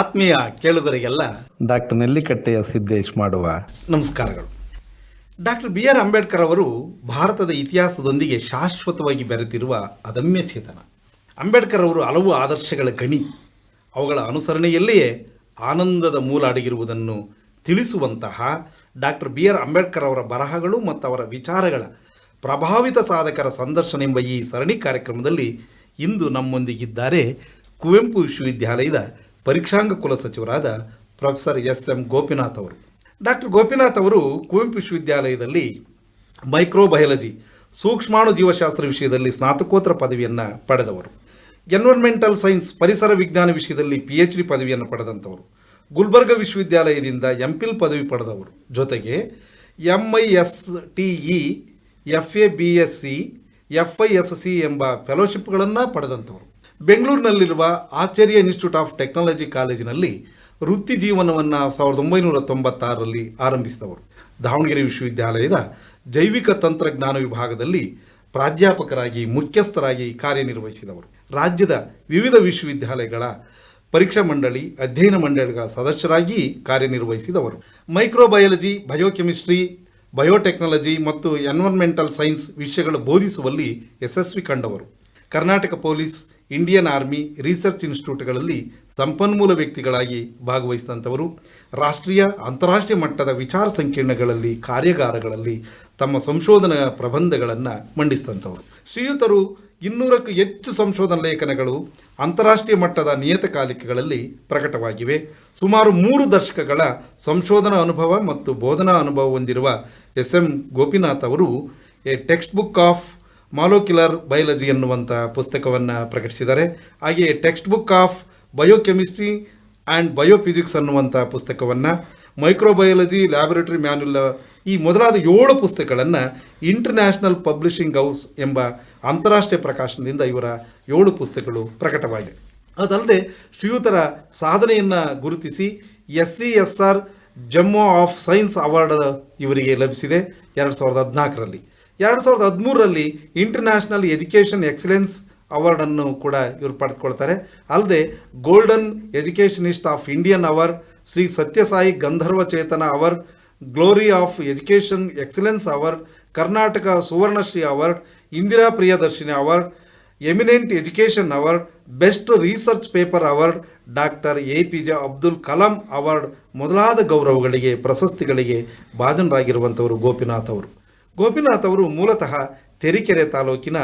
ಆತ್ಮೀಯ ಕೇಳುಗರಿಗೆಲ್ಲ ಡಾಕ್ಟರ್ ನೆಲ್ಲಿಕಟ್ಟೆಯ ಸಿದ್ದೇಶ್ ಮಾಡುವ ನಮಸ್ಕಾರಗಳು. ಡಾಕ್ಟರ್ ಬಿ ಆರ್ ಅಂಬೇಡ್ಕರ್ ಅವರು ಭಾರತದ ಇತಿಹಾಸದೊಂದಿಗೆ ಶಾಶ್ವತವಾಗಿ ಬೆರೆತಿರುವ ಅದಮ್ಯ ಚೇತನ. ಅಂಬೇಡ್ಕರ್ ಅವರು ಹಲವು ಆದರ್ಶಗಳ ಗಣಿ. ಅವುಗಳ ಅನುಸರಣೆಯಲ್ಲಿಯೇ ಆನಂದದ ಮೂಲ ಅಡಗಿರುವುದನ್ನು ತಿಳಿಸುವಂತಹ ಡಾಕ್ಟರ್ ಬಿ ಆರ್ ಅಂಬೇಡ್ಕರ್ ಅವರ ಬರಹಗಳು ಮತ್ತು ಅವರ ವಿಚಾರಗಳ ಪ್ರಭಾವಿತ ಸಾಧಕರ ಸಂದರ್ಶನ ಎಂಬ ಈ ಸರಣಿ ಕಾರ್ಯಕ್ರಮದಲ್ಲಿ ಇಂದು ನಮ್ಮೊಂದಿಗಿದ್ದಾರೆ ಕುವೆಂಪು ವಿಶ್ವವಿದ್ಯಾಲಯದ ಪರೀಕ್ಷಾಂಗ ಕುಲ ಸಚಿವರಾದ ಪ್ರೊಫೆಸರ್ ಎಸ್ ಎಂ ಗೋಪಿನಾಥ್ ಅವರು. ಡಾಕ್ಟರ್ ಗೋಪಿನಾಥ್ ಅವರು ಕುವೆಂಪು ವಿಶ್ವವಿದ್ಯಾಲಯದಲ್ಲಿ ಮೈಕ್ರೋಬಯಾಲಜಿ, ಸೂಕ್ಷ್ಮಾಣು ಜೀವಶಾಸ್ತ್ರ ವಿಷಯದಲ್ಲಿ ಸ್ನಾತಕೋತ್ತರ ಪದವಿಯನ್ನು ಪಡೆದವರು. ಎನ್ವೈರ್ಮೆಂಟಲ್ ಸೈನ್ಸ್, ಪರಿಸರ ವಿಜ್ಞಾನ ವಿಷಯದಲ್ಲಿ ಪಿ ಎಚ್ ಡಿ ಪದವಿಯನ್ನು ಪಡೆದಂಥವರು. ಗುಲ್ಬರ್ಗ ವಿಶ್ವವಿದ್ಯಾಲಯದಿಂದ ಎಂ ಪಿಲ್ ಪದವಿ ಪಡೆದವರು. ಜೊತೆಗೆ M I S T E F A B S C F I S C ಎಂಬ ಫೆಲೋಶಿಪ್ಗಳನ್ನು ಪಡೆದಂಥವರು. ಬೆಂಗಳೂರಿನಲ್ಲಿರುವ ಆಚಾರ್ಯ ಇನ್ಸ್ಟಿಟ್ಯೂಟ್ ಆಫ್ ಟೆಕ್ನಾಲಜಿ ಕಾಲೇಜಿನಲ್ಲಿ ವೃತ್ತಿ ಜೀವನವನ್ನು ಸಾವಿರದ ಒಂಬೈನೂರ ತೊಂಬತ್ತಾರರಲ್ಲಿ ಆರಂಭಿಸಿದವರು. ದಾವಣಗೆರೆ ವಿಶ್ವವಿದ್ಯಾಲಯದ ಜೈವಿಕ ತಂತ್ರಜ್ಞಾನ ವಿಭಾಗದಲ್ಲಿ ಪ್ರಾಧ್ಯಾಪಕರಾಗಿ ಮುಖ್ಯಸ್ಥರಾಗಿ ಕಾರ್ಯನಿರ್ವಹಿಸಿದವರು. ರಾಜ್ಯದ ವಿವಿಧ ವಿಶ್ವವಿದ್ಯಾಲಯಗಳ ಪರೀಕ್ಷಾ ಮಂಡಳಿ, ಅಧ್ಯಯನ ಮಂಡಳಿಗಳ ಸದಸ್ಯರಾಗಿ ಕಾರ್ಯನಿರ್ವಹಿಸಿದವರು. ಮೈಕ್ರೋಬಯಾಲಜಿ, ಬಯೋಕೆಮಿಸ್ಟ್ರಿ, ಬಯೋಟೆಕ್ನಾಲಜಿ ಮತ್ತು ಎನ್ವರ್ಮೆಂಟಲ್ ಸೈನ್ಸ್ ವಿಷಯಗಳು ಬೋಧಿಸುವಲ್ಲಿ ಯಶಸ್ವಿ ಕಂಡವರು. Karnataka police Indian army research ಇನ್ಸ್ಟಿಟ್ಯೂಟ್ಗಳಲ್ಲಿ ಸಂಪನ್ಮೂಲ ವ್ಯಕ್ತಿಗಳಾಗಿ ಭಾಗವಹಿಸಿದಂಥವರು, ರಾಷ್ಟ್ರೀಯ, ಅಂತಾರಾಷ್ಟ್ರೀಯ ಮಟ್ಟದ ವಿಚಾರ ಸಂಕಿರಣಗಳಲ್ಲಿ ಕಾರ್ಯಾಗಾರಗಳಲ್ಲಿ ತಮ್ಮ ಸಂಶೋಧನಾ ಪ್ರಬಂಧಗಳನ್ನು ಮಂಡಿಸಿದಂಥವರು. ಶ್ರೀಯುತರು ಇನ್ನೂರಕ್ಕೂ ಹೆಚ್ಚು ಸಂಶೋಧನಾ ಲೇಖನಗಳು ಅಂತಾರಾಷ್ಟ್ರೀಯ ಮಟ್ಟದ ನಿಯತಕಾಲಿಕೆಗಳಲ್ಲಿ ಪ್ರಕಟವಾಗಿವೆ. ಸುಮಾರು ಮೂರು ದಶಕಗಳ ಸಂಶೋಧನಾ ಅನುಭವ ಮತ್ತು ಬೋಧನಾ ಅನುಭವ ಹೊಂದಿರುವ ಎಸ್ ಎಂ ಗೋಪಿನಾಥ್ ಅವರು, a text book of molecular biology ಎನ್ನುವಂಥ ಪುಸ್ತಕವನ್ನು ಪ್ರಕಟಿಸಿದ್ದಾರೆ. ಹಾಗೆಯೇ text book of biochemistry and biophysics ಅನ್ನುವಂಥ ಪುಸ್ತಕವನ್ನು ಮೈಕ್ರೋಬಯಾಲಜಿ ಲ್ಯಾಬೊರೇಟರಿ ಮ್ಯಾನ್ಯುಲ್ ಈ ಮೊದಲಾದ ಏಳು ಪುಸ್ತಕಗಳನ್ನು ಇಂಟರ್ನ್ಯಾಷನಲ್ ಪಬ್ಲಿಷಿಂಗ್ ಹೌಸ್ ಎಂಬ ಅಂತಾರಾಷ್ಟ್ರೀಯ ಪ್ರಕಾಶನದಿಂದ ಇವರ ಏಳು ಪುಸ್ತಕಗಳು ಪ್ರಕಟವಾಗಿದೆ. ಅದಲ್ಲದೆ ಶ್ರೀಯುತರ ಸಾಧನೆಯನ್ನು ಗುರುತಿಸಿ S C S R Jammu of science award ಇವರಿಗೆ ಲಭಿಸಿದೆ. ಎರಡು ಸಾವಿರದ ಹದಿನಾಲ್ಕರಲ್ಲಿ. ಎರಡು ಸಾವಿರದ ಹದಿಮೂರರಲ್ಲಿ ಇಂಟರ್ನ್ಯಾಷನಲ್ ಎಜುಕೇಷನ್ ಎಕ್ಸಲೆನ್ಸ್ ಅವಾರ್ಡನ್ನು ಕೂಡ ಇವರು ಪಡೆದುಕೊಳ್ತಾರೆ. ಅಲ್ಲದೆ golden educationist of Indian award Shri Sathya Sai Gandharva Chetana award glory of education excellence award Karnataka Suvarnashree award Indira Priyadarshini award eminent education award best research paper award doctor A P J Abdul Kalam award ಮೊದಲಾದ ಗೌರವಗಳಿಗೆ, ಪ್ರಶಸ್ತಿಗಳಿಗೆ ಭಾಜನರಾಗಿರುವಂಥವರು ಗೋಪಿನಾಥ್ ಅವರು. ಗೋಪಿನಾಥ್ ಅವರು ಮೂಲತಃ ತೆರಿಕೆರೆ ತಾಲೂಕಿನ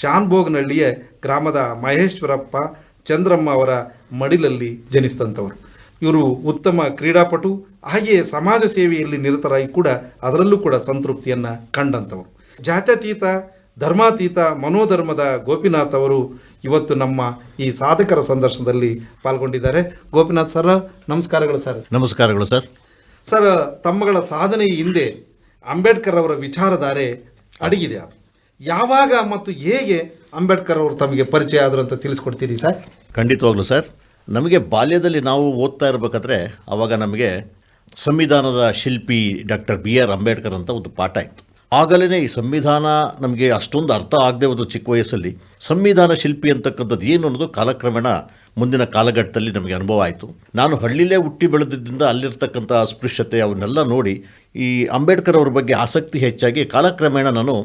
ಶಾನ್ಭೋಗ್ನಹಳ್ಳಿಯ ಗ್ರಾಮದ ಮಹೇಶ್ವರಪ್ಪ ಚಂದ್ರಮ್ಮ ಅವರ ಮಡಿಲಲ್ಲಿ ಜನಿಸಿದಂಥವರು. ಇವರು ಉತ್ತಮ ಕ್ರೀಡಾಪಟು ಹಾಗೆಯೇ ಸಮಾಜ ಸೇವೆಯಲ್ಲಿ ನಿರತರಾಗಿ ಕೂಡ ಅದರಲ್ಲೂ ಕೂಡ ಸಂತೃಪ್ತಿಯನ್ನು ಕಂಡಂಥವರು. ಜಾತ್ಯತೀತ ಧರ್ಮಾತೀತ ಮನೋಧರ್ಮದ ಗೋಪಿನಾಥ್ ಅವರು ಇವತ್ತು ನಮ್ಮ ಈ ಸಾಧಕರ ಸಂದರ್ಶನದಲ್ಲಿ ಪಾಲ್ಗೊಂಡಿದ್ದಾರೆ. ಗೋಪಿನಾಥ್ ಸರ್ ನಮಸ್ಕಾರಗಳು ಸರ್. ನಮಸ್ಕಾರಗಳು ಸರ್. ಸರ್ ತಮ್ಮಗಳ ಸಾಧನೆ ಹಿಂದೆ ಅಂಬೇಡ್ಕರ್ ಅವರ ವಿಚಾರಧಾರೆ ಅಡಗಿದೆ ಅದು. ಯಾವಾಗ ಮತ್ತು ಹೇಗೆ ಅಂಬೇಡ್ಕರ್ ಅವರು ತಮಗೆ ಪರಿಚಯ ಆದರು ಅಂತ ತಿಳಿಸ್ಕೊಡ್ತೀರಿ ಸರ್? ಖಂಡಿತವಾಗ್ಲೂ ಸರ್. ನಮಗೆ ಬಾಲ್ಯದಲ್ಲಿ ನಾವು ಓದ್ತಾ ಇರಬೇಕಾದ್ರೆ ಆವಾಗ ನಮಗೆ ಸಂವಿಧಾನದ ಶಿಲ್ಪಿ ಡಾಕ್ಟರ್ ಬಿ ಆರ್ ಅಂಬೇಡ್ಕರ್ ಅಂತ ಒಂದು ಪಾಠ ಇತ್ತು. ಆಗಲೇ ಈ ಸಂವಿಧಾನ ನಮಗೆ ಅಷ್ಟೊಂದು ಅರ್ಥ ಆಗದೆ ಒಂದು ಚಿಕ್ಕ ವಯಸ್ಸಲ್ಲಿ. ಸಂವಿಧಾನ ಶಿಲ್ಪಿ ಅಂತಕ್ಕಂಥದ್ದು ಏನು ಅನ್ನೋದು ಕಾಲಕ್ರಮೇಣ ಮುಂದಿನ ಕಾಲಘಟ್ಟದಲ್ಲಿ ನಮಗೆ ಅನುಭವ ಆಯಿತು. ನಾನು ಹಳ್ಳಿಲೇ ಹುಟ್ಟಿ ಬೆಳೆದಿದ್ದರಿಂದ ಅಲ್ಲಿರ್ತಕ್ಕಂಥ ಅಸ್ಪೃಶ್ಯತೆ ಅವನ್ನೆಲ್ಲ ನೋಡಿ ಈ ಅಂಬೇಡ್ಕರ್ ಅವ್ರ ಬಗ್ಗೆ ಆಸಕ್ತಿ ಹೆಚ್ಚಾಗಿ ಕಾಲಕ್ರಮೇಣ ನಾನು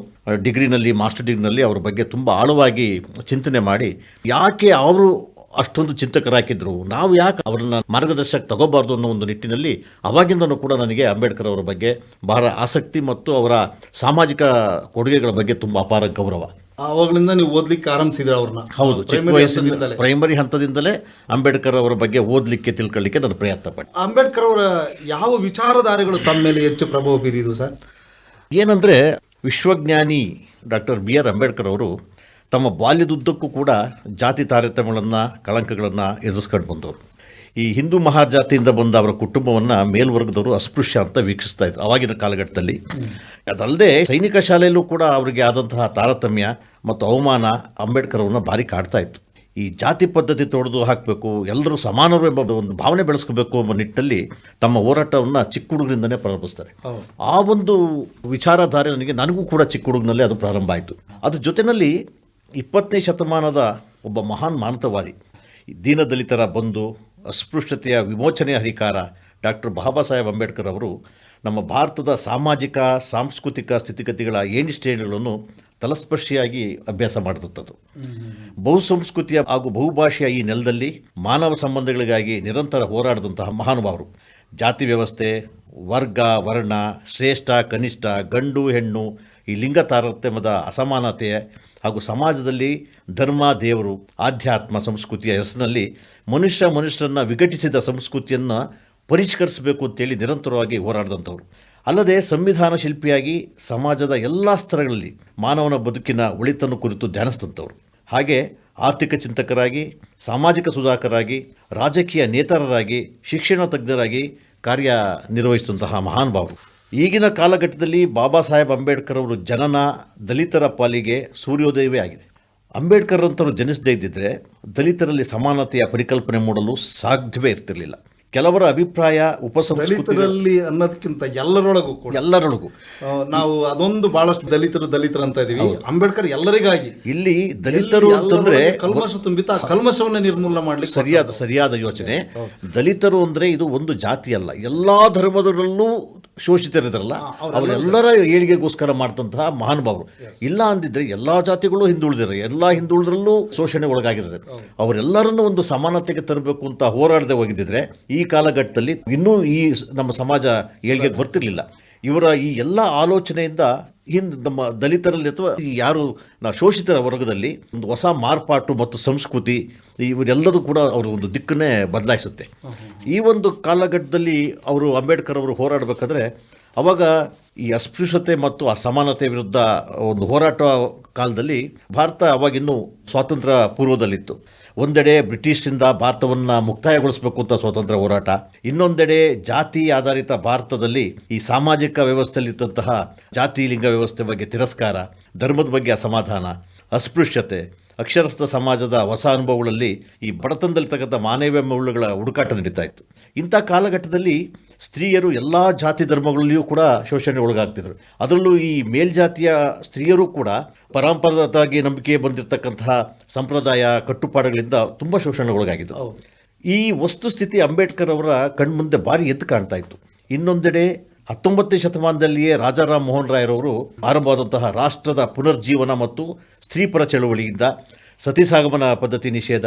ಡಿಗ್ರಿನಲ್ಲಿ, ಮಾಸ್ಟರ್ ಡಿಗ್ರಿನಲ್ಲಿ ಅವ್ರ ಬಗ್ಗೆ ತುಂಬ ಆಳವಾಗಿ ಚಿಂತನೆ ಮಾಡಿ, ಯಾಕೆ ಅವರು ಅಷ್ಟೊಂದು ಚಿಂತಕರಾಗಿದ್ದರು ನಾವು ಯಾಕೆ ಅವರನ್ನ ಮಾರ್ಗದರ್ಶಕ ತಗೋಬಾರ್ದು ಅನ್ನೋ ಒಂದು ನಿಟ್ಟಿನಲ್ಲಿ ಅವಾಗಿಂದನೂ ಕೂಡ ನನಗೆ ಅಂಬೇಡ್ಕರ್ ಅವರ ಬಗ್ಗೆ ಬಹಳ ಆಸಕ್ತಿ ಮತ್ತು ಅವರ ಸಾಮಾಜಿಕ ಕೊಡುಗೆಗಳ ಬಗ್ಗೆ ತುಂಬ ಅಪಾರ ಗೌರವ. ಆವಾಗಲಿಂದ ನೀವು ಓದ್ಲಿಕ್ಕೆ ಆರಂಭಿಸಿದ್ರೆ ಅವ್ರನ್ನ. ಹೌದು ಚಿಕ್ಕ ಪ್ರೈಮರಿ ಹಂತದಿಂದಲೇ. ಅಂಬೇಡ್ಕರ್ ಅವರ ಬಗ್ಗೆ ಓದಲಿಕ್ಕೆ ತಿಳ್ಕೊಳ್ಳಿಕ್ಕೆ ನಾನು ಪ್ರಯತ್ನ ಪಟ್ಟೆ ಅಂಬೇಡ್ಕರ್ ಅವರ ಯಾವ ವಿಚಾರಧಾರೆಗಳು ತಮ್ಮ ಮೇಲೆ ಹೆಚ್ಚು ಪ್ರಭಾವ ಬೀರಿದ್ರು ಸರ್? ಏನಂದರೆ ವಿಶ್ವಜ್ಞಾನಿ ಡಾಕ್ಟರ್ ಬಿ ಆರ್ ಅಂಬೇಡ್ಕರ್ ಅವರು ತಮ್ಮ ಬಾಲ್ಯದುದ್ದಕ್ಕೂ ಕೂಡ ಜಾತಿ ತಾರತಮ್ಯಗಳನ್ನು ಕಳಂಕಗಳನ್ನು ಎದುರಿಸ್ಕೊಂಡು ಬಂದವರು. ಈ ಹಿಂದೂ ಮಹಾಜಾತಿಯಿಂದ ಬಂದ ಅವರ ಕುಟುಂಬವನ್ನು ಮೇಲ್ವರ್ಗದವರು ಅಸ್ಪೃಶ್ಯ ಅಂತ ವೀಕ್ಷಿಸ್ತಾ ಇದ್ರು ಅವಾಗಿನ ಕಾಲಘಟ್ಟದಲ್ಲಿ. ಅದಲ್ಲದೆ ಸೈನಿಕ ಶಾಲೆಯಲ್ಲೂ ಕೂಡ ಅವರಿಗೆ ಆದಂತಹ ತಾರತಮ್ಯ ಮತ್ತು ಅವಮಾನ ಅಂಬೇಡ್ಕರ್ ಅವ್ರನ್ನ ಭಾರಿ ಕಾಡ್ತಾ ಇತ್ತು. ಈ ಜಾತಿ ಪದ್ಧತಿ ತೊಡೆದು ಹಾಕಬೇಕು ಎಲ್ಲರೂ ಸಮಾನರು ಎಂಬ ಒಂದು ಭಾವನೆ ಬೆಳೆಸ್ಕೋಬೇಕು ಎಂಬ ನಿಟ್ಟಲ್ಲಿ ತಮ್ಮ ಹೋರಾಟವನ್ನು ಚಿಕ್ಕ ಹುಡುಗರಿಂದನೇ ಪ್ರಾರಂಭಿಸ್ತಾರೆ. ಆ ಒಂದು ವಿಚಾರಧಾರೆ ನನಗೆ ನನಗೂ ಕೂಡ ಚಿಕ್ಕ ಹುಡುಗನಲ್ಲಿ ಅದು ಪ್ರಾರಂಭ ಆಯಿತು. ಅದ್ರ ಜೊತೆಯಲ್ಲಿ ಇಪ್ಪತ್ತನೇ ಶತಮಾನದ ಒಬ್ಬ ಮಹಾನ್ ಮಾನತವಾದಿ ದೀನದಲಿತರ ಬಂಧು ಅಸ್ಪೃಶ್ಯತೆಯ ವಿಮೋಚನೆಯ ಹರಿಕಾರ ಡಾಕ್ಟರ್ ಬಾಬಾ ಸಾಹೇಬ್ ಅಂಬೇಡ್ಕರ್ ಅವರು ನಮ್ಮ ಭಾರತದ ಸಾಮಾಜಿಕ ಸಾಂಸ್ಕೃತಿಕ ಸ್ಥಿತಿಗತಿಗಳ ಏಣಿ ಶ್ರೇಣಿಗಳನ್ನು ತಲಸ್ಪರ್ಶಿಯಾಗಿ ಅಭ್ಯಾಸ ಮಾಡಿದಂಥದ್ದು ಬಹುಸಂಸ್ಕೃತಿಯ ಹಾಗೂ ಬಹುಭಾಷೆಯ ಈ ನೆಲದಲ್ಲಿ ಮಾನವ ಸಂಬಂಧಗಳಿಗಾಗಿ ನಿರಂತರ ಹೋರಾಡಿದಂತಹ ಮಹಾನುಭಾವರು. ಜಾತಿ ವ್ಯವಸ್ಥೆ, ವರ್ಗ, ವರ್ಣ, ಶ್ರೇಷ್ಠ, ಕನಿಷ್ಠ, ಗಂಡು, ಹೆಣ್ಣು, ಈ ಲಿಂಗ ತಾರತಮ್ಯದ ಅಸಮಾನತೆ ಹಾಗೂ ಸಮಾಜದಲ್ಲಿ ಧರ್ಮ, ದೇವರು, ಆಧ್ಯಾತ್ಮ ಸಂಸ್ಕೃತಿಯ ಹೆಸರಿನಲ್ಲಿ ಮನುಷ್ಯ ಮನುಷ್ಯರನ್ನು ವಿಘಟಿಸಿದ ಸಂಸ್ಕೃತಿಯನ್ನು ಪರಿಷ್ಕರಿಸಬೇಕು ಅಂತೇಳಿ ನಿರಂತರವಾಗಿ ಹೋರಾಡಿದಂಥವ್ರು. ಅಲ್ಲದೆ ಸಂವಿಧಾನ ಶಿಲ್ಪಿಯಾಗಿ ಸಮಾಜದ ಎಲ್ಲ ಸ್ತರಗಳಲ್ಲಿ ಮಾನವನ ಬದುಕಿನ ಒಳಿತನ್ನು ಕುರಿತು ಧ್ಯಾನಿಸಿದಂಥವ್ರು. ಹಾಗೆ ಆರ್ಥಿಕ ಚಿಂತಕರಾಗಿ, ಸಾಮಾಜಿಕ ಸುಧಾಕರಾಗಿ, ರಾಜಕೀಯ ನೇತಾರರಾಗಿ, ಶಿಕ್ಷಣ ತಜ್ಞರಾಗಿ ಕಾರ್ಯನಿರ್ವಹಿಸಿದಂತಹ ಮಹಾನುಭಾವರು ಈಗಿನ ಕಾಲಘಟ್ಟದಲ್ಲಿ ಬಾಬಾ ಸಾಹೇಬ್ ಅಂಬೇಡ್ಕರ್ ಅವರು ಜನನ ದಲಿತರ ಪಾಲಿಗೆ ಸೂರ್ಯೋದಯವೇ ಆಗಿದೆ. ಅಂಬೇಡ್ಕರ್ ಅಂತವರು ಜನಿಸದೇ ಇದ್ದಿದ್ದರೆ ದಲಿತರಲ್ಲಿ ಸಮಾನತೆಯ ಪರಿಕಲ್ಪನೆ ಮೂಡಲು ಸಾಧ್ಯವೇ ಇರ್ತಿರಲಿಲ್ಲ. ಕೆಲವರ ಅಭಿಪ್ರಾಯ ಉಪಸಂಸ್ಕೃತಿಯಲ್ಲಿ ದಲಿತರಲ್ಲಿ ಅನ್ನೋದಕ್ಕಿಂತ ಎಲ್ಲರೊಳಗೂ ಕೂಡ. ಎಲ್ಲರೊಳಗೂ. ನಾವು ಅದೊಂದು ಬಹಳಷ್ಟು ದಲಿತರು ದಲಿತರು ಅಂತ ಇದೀವಿ ಅಂಬೇಡ್ಕರ್ ಎಲ್ಲರಿಗಾಗಿ. ಇಲ್ಲಿ ದಲಿತರು ಅಂತಂದ್ರೆ ಕಲ್ಮಶ ತುಂಬಿತ ಕಲ್ಮಶವನ್ನ ನಿರ್ಮೂಲನೆ ಮಾಡ್ಲಿಕ್ಕೆ ಸರಿಯಾದ ಸರಿಯಾದ ಯೋಚನೆ. ದಲಿತರು ಅಂದ್ರೆ ಇದು ಒಂದು ಜಾತಿ ಅಲ್ಲ. ಎಲ್ಲಾ ಧರ್ಮದಲ್ಲೂ ಶೋಷಿತರಿದ್ರಲ್ಲ. ಅವರೆಲ್ಲರ ಏಳಿಗೆಗೋಸ್ಕರ ಮಾಡ್ತಂತಹ ಮಹಾನುಭಾವರು. ಇಲ್ಲ ಅಂದಿದ್ರೆ ಎಲ್ಲಾ ಜಾತಿಗಳು ಹಿಂದುಳಿದಿದ್ದಾರೆ. ಎಲ್ಲಾ ಹಿಂದುಳಿದ್ರಲ್ಲೂ ಶೋಷಣೆ ಒಳಗಾಗಿದ್ದಾರೆ ಅವರೆಲ್ಲರನ್ನು ಒಂದು ಸಮಾನತೆಗೆ ತರಬೇಕು ಅಂತ ಹೋರಾಡದೆ ಹೋಗಿದ್ದಿದ್ರೆ ಈ ಕಾಲಘಟ್ಟದಲ್ಲಿ ಇನ್ನೂ ಈ ನಮ್ಮ ಸಮಾಜ ಏಳಿಗೆಗೆ ಬರ್ತಿರ್ಲಿಲ್ಲ. ಇವರ ಈ ಎಲ್ಲ ಆಲೋಚನೆಯಿಂದ ಹಿಂದೆ ನಮ್ಮ ದಲಿತರಲ್ಲಿ ಅಥವಾ ಈ ಯಾರು ನಾವು ಶೋಷಿತರ ವರ್ಗದಲ್ಲಿ ಒಂದು ಹೊಸ ಮಾರ್ಪಾಟು ಮತ್ತು ಸಂಸ್ಕೃತಿ ಇವರೆಲ್ಲದೂ ಕೂಡ ಅವರ ಒಂದು ದಿಕ್ಕನ್ನೇ ಬದಲಾಯಿಸುತ್ತೆ. ಈ ಒಂದು ಕಾಲಘಟ್ಟದಲ್ಲಿ ಅವರು ಅಂಬೇಡ್ಕರ್ ಅವರು ಹೋರಾಡಬೇಕಾದ್ರೆ ಅವಾಗ ಈ ಅಸ್ಪೃಶ್ಯತೆ ಮತ್ತು ಅಸಮಾನತೆ ವಿರುದ್ಧ ಒಂದು ಹೋರಾಟ ಕಾಲದಲ್ಲಿ ಭಾರತ ಅವಾಗಿನ್ನೂ ಸ್ವಾತಂತ್ರ್ಯ ಪೂರ್ವದಲ್ಲಿತ್ತು. ಒಂದೆಡೆ ಬ್ರಿಟಿಷರಿಂದ ಭಾರತವನ್ನು ಮುಕ್ತಾಯಗೊಳಿಸಬೇಕು ಅಂತ ಸ್ವಾತಂತ್ರ್ಯ ಹೋರಾಟ, ಇನ್ನೊಂದೆಡೆ ಜಾತಿ ಆಧಾರಿತ ಭಾರತದಲ್ಲಿ ಈ ಸಾಮಾಜಿಕ ವ್ಯವಸ್ಥೆಯಲ್ಲಿದ್ದಂತಹ ಜಾತಿ ಲಿಂಗ ವ್ಯವಸ್ಥೆ ಬಗ್ಗೆ ತಿರಸ್ಕಾರ, ಧರ್ಮದ ಬಗ್ಗೆ ಅಸಮಾಧಾನ, ಅಸ್ಪೃಶ್ಯತೆ ಅಕ್ಷರಸ್ಥ ಸಮಾಜದ ಹೊಸ ಅನುಭವಗಳಲ್ಲಿ ಈ ಬಡತನದಲ್ಲಿ ತಕ್ಕಂಥ ಮಾನವೀಯ ಮೌಲ್ಯಗಳ ಹುಡುಕಾಟ ನಡೀತಾ ಇತ್ತು. ಇಂಥ ಕಾಲಘಟ್ಟದಲ್ಲಿ ಸ್ತ್ರೀಯರು ಎಲ್ಲ ಜಾತಿ ಧರ್ಮಗಳಲ್ಲಿಯೂ ಕೂಡ ಶೋಷಣೆ ಒಳಗಾಗ್ತಿದ್ರು. ಅದರಲ್ಲೂ ಈ ಮೇಲ್ಜಾತಿಯ ಸ್ತ್ರೀಯರು ಕೂಡ ಪರಂಪರಾಗಿ ನಂಬಿಕೆ ಬಂದಿರತಕ್ಕಂತಹ ಸಂಪ್ರದಾಯ ಕಟ್ಟುಪಾಡುಗಳಿಂದ ತುಂಬ ಶೋಷಣೆ ಒಳಗಾಗಿದ್ದರು ಈ ವಸ್ತುಸ್ಥಿತಿ ಅಂಬೇಡ್ಕರ್ ಅವರ ಕಣ್ಮುಂದೆ ಭಾರಿ ಎದ್ದು ಕಾಣ್ತಾ ಇತ್ತು. ಇನ್ನೊಂದೆಡೆ ಹತ್ತೊಂಬತ್ತನೇ ಶತಮಾನದಲ್ಲಿಯೇ ರಾಜಾರಾಮ್ ಮೋಹನ್ ರಾಯರವರು ಆರಂಭವಾದಂತಹ ರಾಷ್ಟ್ರದ ಪುನರ್ಜೀವನ ಮತ್ತು ಸ್ತ್ರೀಪರ ಚಳುವಳಿಯಿಂದ ಸತಿಸಾಗಮನ ಪದ್ಧತಿ ನಿಷೇಧ,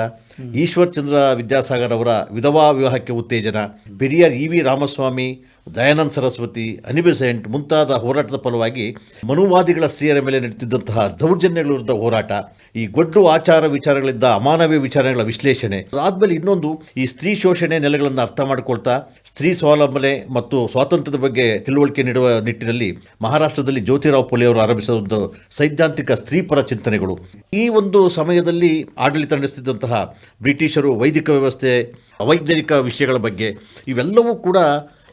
ಈಶ್ವರ್ ಚಂದ್ರ ವಿದ್ಯಾಸಾಗರ್ ಅವರ ವಿಧವಾ ವಿವಾಹಕ್ಕೆ ಉತ್ತೇಜನ, Periyar E V Ramaswamy, Dayananda Saraswati Annie Besant ಮುಂತಾದ ಹೋರಾಟದ ಫಲವಾಗಿ ಮನುವಾದಿಗಳ ಸ್ತ್ರೀಯರ ಮೇಲೆ ನಡೆಯುತ್ತಿದ್ದಂತಹ ದೌರ್ಜನ್ಯಗಳ ವಿರುದ್ಧ ಹೋರಾಟ, ಈ ಗೊಡ್ಡು ಆಚಾರ ವಿಚಾರಗಳಿಂದ ಅಮಾನವೀಯ ವಿಚಾರಗಳ ವಿಶ್ಲೇಷಣೆ, ಅದಾದ್ಮೇಲೆ ಇನ್ನೊಂದು ಈ ಸ್ತ್ರೀ ಶೋಷಣೆ ನೆಲೆಗಳನ್ನು ಅರ್ಥ ಮಾಡಿಕೊಳ್ತಾ ಸ್ತ್ರೀ ಸ್ವಾವಲಂಬನೆ ಮತ್ತು ಸ್ವಾತಂತ್ರ್ಯದ ಬಗ್ಗೆ ತಿಳುವಳಿಕೆ ನೀಡುವ ನಿಟ್ಟಿನಲ್ಲಿ ಮಹಾರಾಷ್ಟ್ರದಲ್ಲಿ ಜ್ಯೋತಿರಾವ್ ಫುಲೆ ಅವರು ಆರಂಭಿಸಿದ ಒಂದು ಸೈದ್ಧಾಂತಿಕ ಸ್ತ್ರೀಪರ ಚಿಂತನೆಗಳು. ಈ ಒಂದು ಸಮಯದಲ್ಲಿ ಆಡಳಿತ ನಡೆಸುತ್ತಿದ್ದಂತಹ ಬ್ರಿಟಿಷರು ವೈದಿಕ ವ್ಯವಸ್ಥೆ, ಅವೈಜ್ಞಾನಿಕ ವಿಷಯಗಳ ಬಗ್ಗೆ ಇವೆಲ್ಲವೂ ಕೂಡ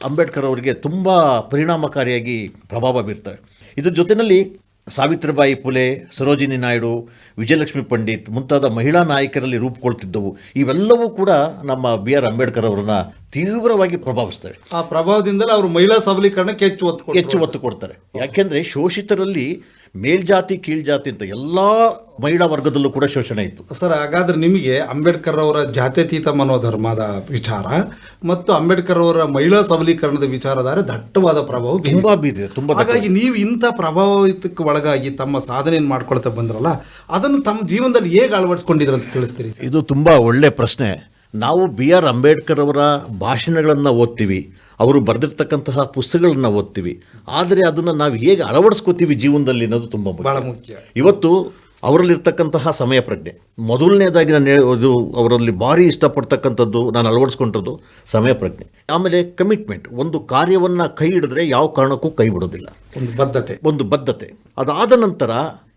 ಅಂಬೇಡ್ಕರ್ ಅವರಿಗೆ ತುಂಬ ಪರಿಣಾಮಕಾರಿಯಾಗಿ ಪ್ರಭಾವ ಬೀರ್ತವೆ. ಇದರ ಜೊತೆಯಲ್ಲಿ ಸಾವಿತ್ರಿಬಾಯಿ ಪುಲೆ ಸರೋಜಿನಿ ನಾಯ್ಡು ವಿಜಯಲಕ್ಷ್ಮಿ ಪಂಡಿತ್ ಮುಂತಾದ ಮಹಿಳಾ ನಾಯಕರಲ್ಲಿ ರೂಪುಗೊಳ್ತಿದ್ದವು. ಇವೆಲ್ಲವೂ ಕೂಡ ನಮ್ಮ ಬಿ ಆರ್ ಅಂಬೇಡ್ಕರ್ ಅವರನ್ನ ತೀವ್ರವಾಗಿ ಪ್ರಭಾವಿಸ್ತವೆ. ಆ ಪ್ರಭಾವದಿಂದಲೇ ಅವರು ಮಹಿಳಾ ಸಬಲೀಕರಣಕ್ಕೆ ಹೆಚ್ಚು ಒತ್ತು. ಹೆಚ್ಚು ಒತ್ತು ಕೊಡ್ತಾರೆ. ಯಾಕೆಂದ್ರೆ ಶೋಷಿತರಲ್ಲಿ ಮೇಲ್ಜಾತಿ ಕೀಳ್ಜಾತಿ ಅಂತ ಎಲ್ಲ ಮಹಿಳಾ ವರ್ಗದಲ್ಲೂ ಕೂಡ ಶೋಷಣೆ ಇತ್ತು. ಸರ್ ಹಾಗಾದ್ರೆ ನಿಮಗೆ ಅಂಬೇಡ್ಕರ್ ಅವರ ಜಾತ್ಯತೀತ ಮನೋಧರ್ಮದ ವಿಚಾರ ಮತ್ತು ಅಂಬೇಡ್ಕರ್ ಅವರ ಮಹಿಳಾ ಸಬಲೀಕರಣದ ವಿಚಾರಧಾರೆ ದಟ್ಟವಾದ ಪ್ರಭಾವ ತುಂಬ ಬೀದಿದೆ ತುಂಬಾ ಹಾಗಾಗಿ ನೀವು ಇಂಥ ಪ್ರಭಾವಿತಕ್ಕೆ ಒಳಗಾಗಿ ತಮ್ಮ ಸಾಧನೆಯನ್ನು ಮಾಡ್ಕೊಳ್ತಾ ಬಂದ್ರಲ್ಲ ಅದನ್ನು ತಮ್ಮ ಜೀವನದಲ್ಲಿ ಹೇಗೆ ಅಳವಡಿಸ್ಕೊಂಡಿದ್ರು ಅಂತ ತಿಳಿಸ್ತೀರಿ ಇದು ತುಂಬ ಒಳ್ಳೆ ಪ್ರಶ್ನೆ. ನಾವು ಬಿ ಆರ್ ಅಂಬೇಡ್ಕರ್ ಅವರ ಭಾಷಣಗಳನ್ನು ಓದ್ತೀವಿ. ಅವರು ಬರೆದಿರ್ತಕ್ಕಂತಹ ಪುಸ್ತಕಗಳನ್ನು ಓದ್ತೀವಿ. ಆದರೆ ಅದನ್ನು ನಾವು ಹೇಗೆ ಅಳವಡಿಸ್ಕೋತೀವಿ ಜೀವನದಲ್ಲಿ ಅನ್ನೋದು ತುಂಬ ಬಹಳ ಮುಖ್ಯ. ಇವತ್ತು ಅವರಲ್ಲಿರ್ತಕ್ಕಂತಹ ಸಮಯ ಪ್ರಜ್ಞೆ. ಮೊದಲನೇದಾಗಿ ನಾನು ಹೇಳೋದು ಅದು ಅವರಲ್ಲಿ ಭಾರಿ ಇಷ್ಟಪಡ್ತಕ್ಕಂಥದ್ದು ನಾನು ಅಳವಡಿಸ್ಕೊಂಡಿರೋದು ಸಮಯ ಪ್ರಜ್ಞೆ. ಆಮೇಲೆ ಕಮಿಟ್ಮೆಂಟ್ ಒಂದು ಕಾರ್ಯವನ್ನು ಕೈ ಹಿಡಿದ್ರೆ ಯಾವ ಕಾರಣಕ್ಕೂ ಕೈ ಬಿಡೋದಿಲ್ಲ. ಒಂದು ಬದ್ಧತೆ. ಒಂದು ಬದ್ಧತೆ. ಅದಾದ ನಂತರ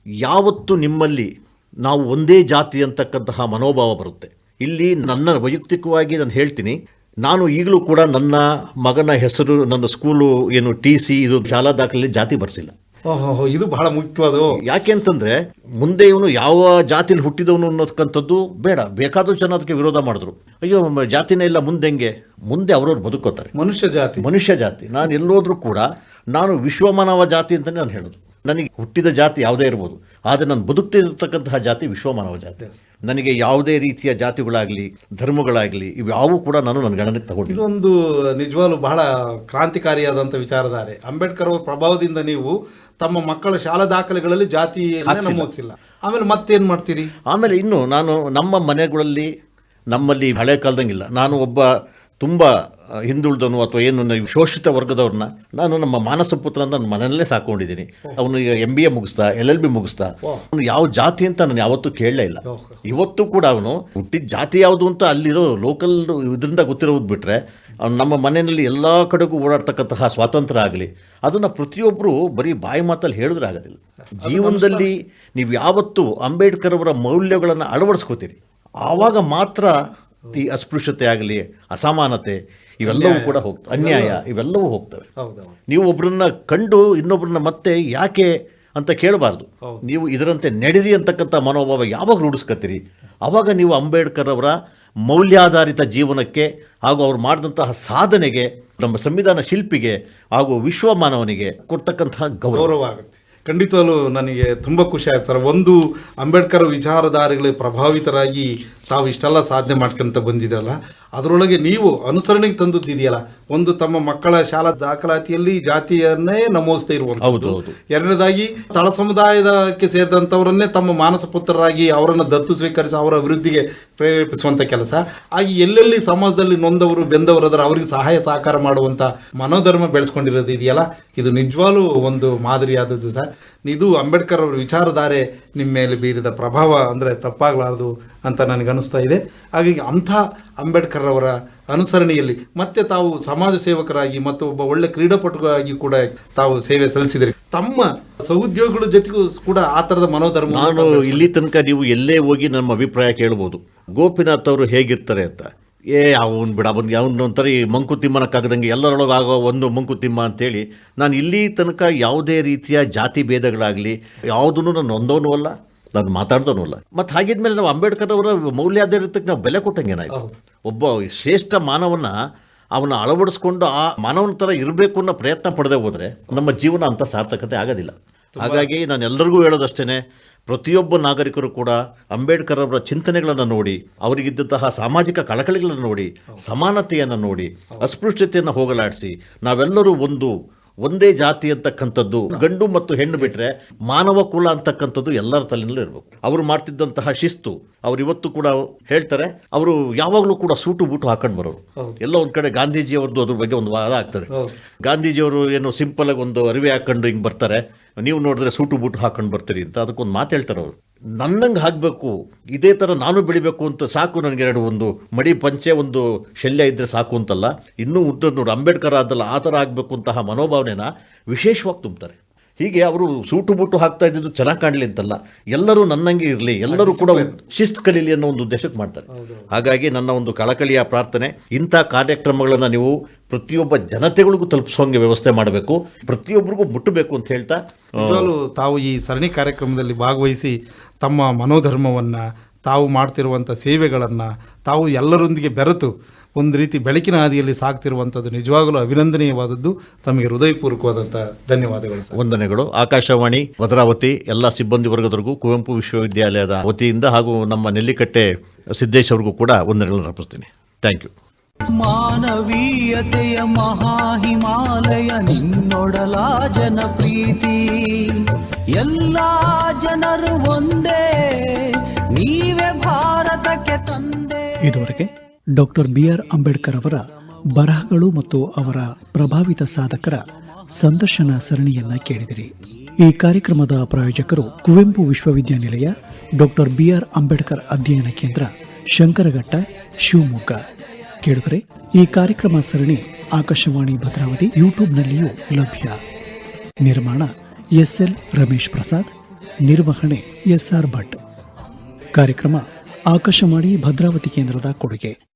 ಯಾವತ್ತು ನಿಮ್ಮಲ್ಲಿ ನಾವು ಒಂದೇ ಜಾತಿ ಅಂತಕ್ಕಂತಹ ಮನೋಭಾವ ಬರುತ್ತೆ. ಇಲ್ಲಿ ನನ್ನ ವೈಯಕ್ತಿಕವಾಗಿ ನಾನು ಹೇಳ್ತೀನಿ ನಾನು ಈಗಲೂ ಕೂಡ ನನ್ನ ಮಗನ ಹೆಸರು ನನ್ನ ಸ್ಕೂಲು ಏನು ಟಿ ಸಿ ಇದು ಶಾಲಾ ದಾಖಲೆ ಜಾತಿ ಬರ್ಸಿಲ್ಲ. ಓಹೋ ಇದು ಬಹಳ ಮುಖ್ಯವಾದ ಯಾಕೆ ಅಂತಂದ್ರೆ ಮುಂದೆ ಇವನು ಯಾವ ಜಾತಿಲಿ ಹುಟ್ಟಿದವನು ಅನ್ನೋದಕ್ಕಂಥದ್ದು ಬೇಡ. ಬೇಕಾದಷ್ಟು ಜನ ಅದಕ್ಕೆ ವಿರೋಧ ಮಾಡಿದ್ರು. ಅಯ್ಯೋ ಜಾತಿನೇ ಇಲ್ಲ ಮುಂದೆ ಹೆಂಗೆ? ಮುಂದೆ ಅವರವ್ರು ಬದುಕೋತಾರೆ ಮನುಷ್ಯ ಜಾತಿ. ಮನುಷ್ಯ ಜಾತಿ. ನಾನು ಎಲ್ಲೋದ್ರೂ ಕೂಡ ನಾನು ವಿಶ್ವಮಾನವ ಜಾತಿ ಅಂತಲೇ ನಾನು ಹೇಳೋದು. ನನಗೆ ಹುಟ್ಟಿದ ಜಾತಿ ಯಾವುದೇ ಇರ್ಬೋದು. ಆದರೆ ನಾನು ಬದುಕ್ತಿರ್ತಕ್ಕಂತಹ ಜಾತಿ ವಿಶ್ವಮಾನವ ಜಾತಿ. ನನಗೆ ಯಾವುದೇ ರೀತಿಯ ಜಾತಿಗಳಾಗಲಿ ಧರ್ಮಗಳಾಗಲಿ ಇವ್ಯಾವೂ ಕೂಡ ನಾನು ನನ್ನ ಗಣನೆಗೆ ತಗೊಂಡು ಇದೊಂದು ನಿಜವಾಗ್ಲೂ ಬಹಳ ಕ್ರಾಂತಿಕಾರಿಯಾದಂಥ ವಿಚಾರಧಾರೆ. ಅಂಬೇಡ್ಕರ್ ಅವರ ಪ್ರಭಾವದಿಂದ ನೀವು ತಮ್ಮ ಮಕ್ಕಳ ಶಾಲಾ ದಾಖಲೆಗಳಲ್ಲಿ ಜಾತಿ ನಮೂದಿಸಿಲ್ಲ. ಆಮೇಲೆ ಮತ್ತೇನು ಮಾಡ್ತೀರಿ? ಆಮೇಲೆ ಇನ್ನು ನಾನು ನಮ್ಮ ಮನೆಗಳಲ್ಲಿ ನಮ್ಮಲ್ಲಿ ಹಳೆ ಕಾಲದಂಗಿಲ್ಲ. ನಾನು ಒಬ್ಬ ತುಂಬ ಹಿಂದುಳಿದವನು ಅಥವಾ ಏನು ನಾವು ಶೋಷಿತ ವರ್ಗದವ್ರನ್ನ ನಾನು ನಮ್ಮ ಮಾನಸ ಪುತ್ರ ಅಂತ ನನ್ನ ಮನೆಯಲ್ಲೇ ಸಾಕೊಂಡಿದ್ದೀನಿ. ಅವನು ಈಗ ಎಂ ಬಿ ಎ ಮುಗಿಸ್ತಾ ಎಲ್ ಎಲ್ ಬಿ ಮುಗಿಸ್ತಾ ಅವನು ಯಾವ ಜಾತಿ ಅಂತ ನಾನು ಯಾವತ್ತೂ ಕೇಳಲೇ ಇಲ್ಲ. ಇವತ್ತು ಕೂಡ ಅವನು ಹುಟ್ಟಿದ ಜಾತಿ ಯಾವುದು ಅಂತ ಅಲ್ಲಿರೋ ಲೋಕಲ್ ಇದರಿಂದ ಗೊತ್ತಿರೋದು ಬಿಟ್ಟರೆ ಅವ್ನು ನಮ್ಮ ಮನೆಯಲ್ಲಿ ಎಲ್ಲ ಕಡೆಗೂ ಓಡಾಡ್ತಕ್ಕಂತಹ ಸ್ವಾತಂತ್ರ್ಯ ಆಗಲಿ ಅದನ್ನು ಪ್ರತಿಯೊಬ್ಬರು ಬರೀ ಬಾಯಿ ಮಾತಲ್ಲಿ ಹೇಳಿದ್ರೆ ಆಗೋದಿಲ್ಲ. ಜೀವನದಲ್ಲಿ ನೀವು ಯಾವತ್ತೂ ಅಂಬೇಡ್ಕರ್ ಅವರ ಮೌಲ್ಯಗಳನ್ನು ಅಳವಡಿಸ್ಕೋತೀರಿ. ಆವಾಗ ಮಾತ್ರ ಈ ಅಸ್ಪೃಶ್ಯತೆ ಆಗಲಿ ಅಸಮಾನತೆ ಇವೆಲ್ಲವೂ ಕೂಡ ಹೋಗ್ತವೆ. ಅನ್ಯಾಯ ಇವೆಲ್ಲವೂ ಹೋಗ್ತವೆ. ನೀವು ಒಬ್ಬರನ್ನ ಕಂಡು ಇನ್ನೊಬ್ಬರನ್ನ ಮತ್ತೆ ಯಾಕೆ ಅಂತ ಕೇಳಬಾರ್ದು. ನೀವು ಇದರಂತೆ ನಡೀರಿ ಅಂತಕ್ಕಂಥ ಮನೋಭಾವ ಯಾವಾಗ ರೂಢಿಸ್ಕೊತೀರಿ ಆವಾಗ ನೀವು ಅಂಬೇಡ್ಕರ್ ಅವರ ಮೌಲ್ಯಾಧಾರಿತ ಜೀವನಕ್ಕೆ ಹಾಗೂ ಅವ್ರು ಮಾಡಿದಂತಹ ಸಾಧನೆಗೆ ನಮ್ಮ ಸಂವಿಧಾನ ಶಿಲ್ಪಿಗೆ ಹಾಗೂ ವಿಶ್ವ ಮಾನವನಿಗೆ ಕೊಡ್ತಕ್ಕಂತಹ ಗೌರವ. ಗೌರವ ಆಗುತ್ತೆ. ಖಂಡಿತವಾಗ್ಲೂ ನನಗೆ ತುಂಬ ಖುಷಿ ಆಯ್ತು ಸರ್. ಒಂದು ಅಂಬೇಡ್ಕರ್ ವಿಚಾರಧಾರೆಗಳಿಗೆ ಪ್ರಭಾವಿತರಾಗಿ ತಾವು ಇಷ್ಟೆಲ್ಲ ಸಾಧನೆ ಮಾಡ್ಕೊಂತ ಬಂದಿದ್ದಲ್ಲ ಅದರೊಳಗೆ ನೀವು ಅನುಸರಣೆಗೆ ತಂದದ್ದು ಇದೆಯಲ್ಲ ಒಂದು ತಮ್ಮ ಮಕ್ಕಳ ಶಾಲಾ ದಾಖಲಾತಿಯಲ್ಲಿ ಜಾತಿಯನ್ನೇ ನಮೂದಿಸ್ತಾ ಇರುವಂಥದ್ದು. ಹೌದು. ಎರಡನೇದಾಗಿ ತಳ ಸಮುದಾಯದಕ್ಕೆ ಸೇರಿದಂಥವರನ್ನೇ ತಮ್ಮ ಮಾನಸ ಪುತ್ರರಾಗಿ ಅವರನ್ನು ದತ್ತು ಸ್ವೀಕರಿಸಿ ಅವರ ಅಭಿವೃದ್ಧಿಗೆ ಪ್ರೇರೇಪಿಸುವಂಥ ಕೆಲಸ. ಹಾಗೆ ಎಲ್ಲೆಲ್ಲಿ ಸಮಾಜದಲ್ಲಿ ನೊಂದವರು ಬೆಂದವರು ಅದರ ಅವರಿಗೆ ಸಹಾಯ ಸಹಕಾರ ಮಾಡುವಂಥ ಮನೋಧರ್ಮ ಬೆಳೆಸ್ಕೊಂಡಿರೋದು ಇದೆಯಲ್ಲ ಇದು ನಿಜವಾಗ್ಲೂ ಒಂದು ಮಾದರಿಯಾದದ್ದು ಸರ್. ಇದು ಅಂಬೇಡ್ಕರ್ ಅವರ ವಿಚಾರಧಾರೆ ನಿಮ್ಮ ಮೇಲೆ ಬೀರಿದ ಪ್ರಭಾವ ಅಂದರೆ ತಪ್ಪಾಗಲಾರದು ಅಂತ ನನಗನ್ನಿಸ್ತಾ ಇದೆ. ಹಾಗಾಗಿ ಅಂಥ ಅಂಬೇಡ್ಕರ್ ಅವರ ಅನುಸರಣೆಯಲ್ಲಿ ಮತ್ತೆ ತಾವು ಸಮಾಜ ಸೇವಕರಾಗಿ ಮತ್ತು ಒಬ್ಬ ಒಳ್ಳೆ ಕ್ರೀಡಾಪಟುಗಳಾಗಿ ಕೂಡ ತಾವು ಸೇವೆ ಸಲ್ಲಿಸಿದ್ರಿ. ತಮ್ಮ ಸಹೋದ್ಯೋಗಿಗಳ ಜೊತೆಗೂ ಕೂಡ ಆ ಥರದ ಮನೋಧರ್ಮ ನಾನು ಇಲ್ಲಿ ತನಕ ನೀವು ಎಲ್ಲೇ ಹೋಗಿ ನಮ್ಮ ಅಭಿಪ್ರಾಯ ಕೇಳ್ಬೋದು. ಗೋಪಿನಾಥ್ ಅವರು ಹೇಗಿರ್ತಾರೆ ಅಂತ. ಏ ಅವನು ಬಿಡ ಅವನಿಗೆ ಅವನು ಒಂಥರ ಈ ಮಂಕುತಿಮ್ಮನಕ್ಕಾಗದಂಗೆ ಎಲ್ಲರೊಳಗೆ ಆಗೋ ಒಂದು ಮಂಕುತಿಮ್ಮ ಅಂತೇಳಿ ನಾನು ಇಲ್ಲಿ ತನಕ ಯಾವುದೇ ರೀತಿಯ ಜಾತಿ ಭೇದಗಳಾಗಲಿ ಯಾವುದನ್ನು ನಾನು ಒಂದೋನು ಅಲ್ಲ ನಾನು ಮಾತಾಡ್ದವನು ಅಲ್ಲ. ಮತ್ತು ಹಾಗಿದ್ಮೇಲೆ ನಾವು ಅಂಬೇಡ್ಕರ್ ಅವರ ಮೌಲ್ಯಾಧಾರಿತಕ್ಕೆ ನಾವು ಬೆಲೆ ಕೊಟ್ಟಂಗೇನಾಯ್ತು ಒಬ್ಬ ಶ್ರೇಷ್ಠ ಮಾನವನ ಅವನ ಅಳವಡಿಸ್ಕೊಂಡು ಆ ಮಾನವನ ಥರ ಇರಬೇಕು ಅನ್ನೋ ಪ್ರಯತ್ನ ಪಡೆದೇ ಹೋದರೆ ನಮ್ಮ ಜೀವನ ಅಂತ ಸಾರ್ಥಕತೆ ಆಗೋದಿಲ್ಲ. ಹಾಗಾಗಿ ನಾನು ಎಲ್ಲರಿಗೂ ಹೇಳೋದಷ್ಟೇ ಪ್ರತಿಯೊಬ್ಬ ನಾಗರಿಕರು ಕೂಡ ಅಂಬೇಡ್ಕರ್ ಅವರ ಚಿಂತನೆಗಳನ್ನು ನೋಡಿ ಅವರಿಗಿದ್ದಂತಹ ಸಾಮಾಜಿಕ ಕಳಕಳಿಗಳನ್ನು ನೋಡಿ ಸಮಾನತೆಯನ್ನು ನೋಡಿ ಅಸ್ಪೃಶ್ಯತೆಯನ್ನು ಹೋಗಲಾಡಿಸಿ ನಾವೆಲ್ಲರೂ ಒಂದು ಒಂದೇ ಜಾತಿ ಅಂತಕ್ಕಂಥದ್ದು ಗಂಡು ಮತ್ತು ಹೆಣ್ಣು ಬಿಟ್ಟರೆ ಮಾನವ ಕುಲ ಅಂತಕ್ಕಂಥದ್ದು ಎಲ್ಲರ ತಲೆನಲ್ಲೂ ಇರಬೇಕು. ಅವರು ಮಾಡ್ತಿದ್ದಂತಹ ಶಿಸ್ತು ಅವ್ರು ಇವತ್ತು ಕೂಡ ಹೇಳ್ತಾರೆ ಅವರು ಯಾವಾಗಲೂ ಕೂಡ ಸೂಟು ಬೂಟು ಹಾಕೊಂಡು ಬರೋರು. ಎಲ್ಲ ಒಂದು ಕಡೆ ಗಾಂಧೀಜಿ ಅವ್ರದ್ದು ಅದ್ರ ಬಗ್ಗೆ ಒಂದು ವಾದ ಆಗ್ತದೆ. ಗಾಂಧೀಜಿಯವರು ಏನು ಸಿಂಪಲ್ ಆಗಿ ಒಂದು ಅರಿವೆ ಹಾಕೊಂಡು ಹಿಂಗೆ ಬರ್ತಾರೆ. ನೀವು ನೋಡಿದ್ರೆ ಸೂಟು ಬೂಟು ಹಾಕೊಂಡು ಬರ್ತೀರಿ ಅಂತ ಅದಕ್ಕೊಂದು ಮಾತು ಹೇಳ್ತಾರೆ ಅವರು. ನನ್ನಂಗೆ ಆಗಬೇಕು ಇದೇ ಥರ ನಾನು ಬೆಳಿಬೇಕು ಅಂತ ಸಾಕು ನನಗೆ ಎರಡು ಒಂದು, ಮಡಿ ಪಂಚೆ ಒಂದು ಶಲ್ಯ ಇದ್ದರೆ ಸಾಕು ಅಂತಲ್ಲ, ಇನ್ನೂ ಉದ್ದ ನೋಡಿ, ಅಂಬೇಡ್ಕರ್ ಆದಲ್ಲ ಆ ಥರ ಆಗಬೇಕು ಅಂತಹ ಮನೋಭಾವನೆನ ವಿಶೇಷವಾಗಿ ತುಂಬ್ತಾರೆ. ಹೀಗೆ ಅವರು ಸೂಟು ಬುಟ್ಟು ಹಾಕ್ತಾ ಇದ್ದಿದ್ದು ಚೆನ್ನಾಗಿ ಕಾಣಲಿ ಅಂತಲ್ಲ. ಎಲ್ಲರೂ ನನ್ನಂಗೆ ಇರಲಿ ಎಲ್ಲರೂ ಕೂಡ ಶಿಸ್ತು ಕಲೀಲಿ ಅನ್ನೋ ಒಂದು ಉದ್ದೇಶಕ್ಕೆ ಮಾಡ್ತಾರೆ. ಹಾಗಾಗಿ ನನ್ನ ಒಂದು ಕಳಕಳಿಯ ಪ್ರಾರ್ಥನೆ ಇಂಥ ಕಾರ್ಯಕ್ರಮಗಳನ್ನು ನೀವು ಪ್ರತಿಯೊಬ್ಬ ಜನತೆಗಳಿಗೂ ತಲುಪಿಸೋಂಗೆ ವ್ಯವಸ್ಥೆ ಮಾಡಬೇಕು. ಪ್ರತಿಯೊಬ್ಬರಿಗೂ ಮುಟ್ಟಬೇಕು ಅಂತ ಹೇಳ್ತಾ ತಾವು ಈ ಸರಣಿ ಕಾರ್ಯಕ್ರಮದಲ್ಲಿ ಭಾಗವಹಿಸಿ ತಮ್ಮ ಮನೋಧರ್ಮವನ್ನು ತಾವು ಮಾಡ್ತಿರುವಂಥ ಸೇವೆಗಳನ್ನು ತಾವು ಎಲ್ಲರೊಂದಿಗೆ ಬೆರೆತು ಒಂದು ರೀತಿ ಬೆಳಕಿನ ಹಾದಿಯಲ್ಲಿ ಸಾಗ್ತಿರುವಂಥದ್ದು ನಿಜವಾಗಲೂ ಅಭಿನಂದನೀಯವಾದದ್ದು. ತಮಗೆ ಹೃದಯಪೂರ್ವಕವಾದಂಥ ಧನ್ಯವಾದಗಳು ವಂದನೆಗಳು. ಆಕಾಶವಾಣಿ ಭದ್ರಾವತಿ ಎಲ್ಲ ಸಿಬ್ಬಂದಿ ವರ್ಗದವರಿಗೂ ಕುವೆಂಪು ವಿಶ್ವವಿದ್ಯಾಲಯದ ವತಿಯಿಂದ ಹಾಗೂ ನಮ್ಮ ನೆಲ್ಲಿಕಟ್ಟೆ ಸಿದ್ದೇಶ್ ಅವ್ರಿಗೂ ಕೂಡ ವಂದನೆಗಳನ್ನು ಅರ್ಪಿಸ್ತೀನಿ. ಥ್ಯಾಂಕ್ ಯು ಮಾನವೀಯತೆಯ ಮಹಾಹಿಮಾಲಯ ನಿನ್ನೊಡಲ ಜನ ಪ್ರೀತಿ ಎಲ್ಲ ಜನರು ಒಂದೇ ನೀವೇ ಭಾರತಕ್ಕೆ ತಂದೆ. ಇದುವರೆಗೆ ಡಾಕ್ಟರ್ ಬಿ ಆರ್ ಅಂಬೇಡ್ಕರ್ ಅವರ ಬರಹಗಳು ಮತ್ತು ಅವರ ಪ್ರಭಾವಿತ ಸಾಧಕರ ಸಂದರ್ಶನ ಸರಣಿಯನ್ನ ಕೇಳಿದಿರಿ. ಈ ಕಾರ್ಯಕ್ರಮದ ಪ್ರಾಯೋಜಕರು ಕುವೆಂಪು ವಿಶ್ವವಿದ್ಯಾನಿಲಯ, ಡಾಕ್ಟರ್ ಬಿ ಆರ್ ಅಂಬೇಡ್ಕರ್ ಅಧ್ಯಯನ ಕೇಂದ್ರ ಶಂಕರಘಟ್ಟ, ಶಿವಮೊಗ್ಗ. ಕೇಳಿದರೆ ಈ ಕಾರ್ಯಕ್ರಮ ಸರಣಿ ಆಕಾಶವಾಣಿ ಭದ್ರಾವತಿ ಯೂಟ್ಯೂಬ್ನಲ್ಲಿಯೂ ಲಭ್ಯ. ನಿರ್ಮಾಣ ಎಸ್ ಎಲ್ ರಮೇಶ್ ಪ್ರಸಾದ್, ನಿರ್ವಹಣೆ ಎಸ್ ಆರ್ ಭಟ್. ಕಾರ್ಯಕ್ರಮ ಆಕಾಶವಾಣಿ ಭದ್ರಾವತಿ ಕೇಂದ್ರದ ಕೊಡುಗೆ.